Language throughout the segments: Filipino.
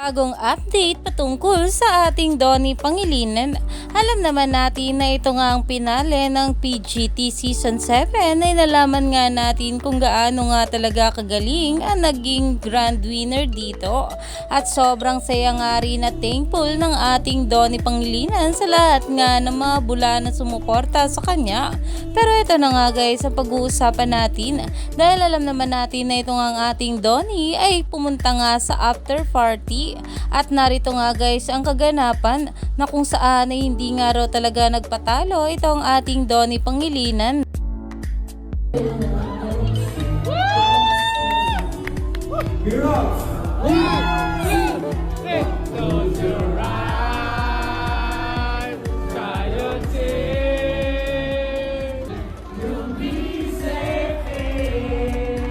Bagong update patungkol sa ating Donnie Pangilinan. Alam naman natin na ito nga ang pinale ng PGT Season 7 ay nalaman nga natin kung gaano nga talaga kagaling ang naging grand winner dito. At sobrang saya nga rin at thankful ng ating Donnie Pangilinan sa lahat nga ng mga bula na sumuporta sa kanya. Pero ito na nga guys ang pag-uusapan natin dahil alam naman natin na ito nga ang ating Donnie ay pumunta nga sa after party at narito nga guys ang kaganapan na kung saan ay hindi nga raw talaga nagpatalo itong ating Donnie Pangilinan.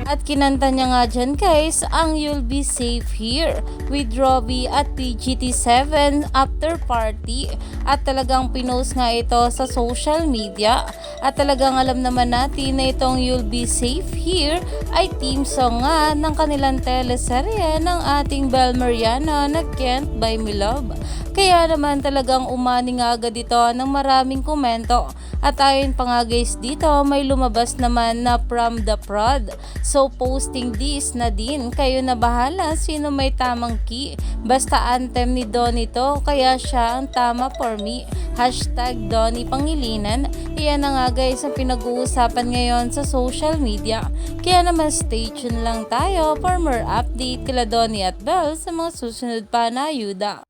At kinanta niya nga dyan guys ang You'll Be Safe Here with Robbie at PGT7 after party. At talagang pinost nga ito sa social media. At talagang alam naman natin na itong You'll Be Safe Here ay team song nga ng kanilang teleserye ng ating Bel Mariano na Can't Buy Me. Kaya naman talagang umani nga agad ito ng maraming komento. At ayon pa nga guys dito, may lumabas naman na from the prod. So posting this na din, kayo na bahala sino may tamang key. Basta anthem ni Donnie to, kaya siya ang tama for me. Hashtag Donnie Pangilinan. Iyan na nga guys ang pinag-uusapan ngayon sa social media. Kaya naman stay tuned lang tayo for more update kila Donnie at Belle sa mga susunod pa na ayuda.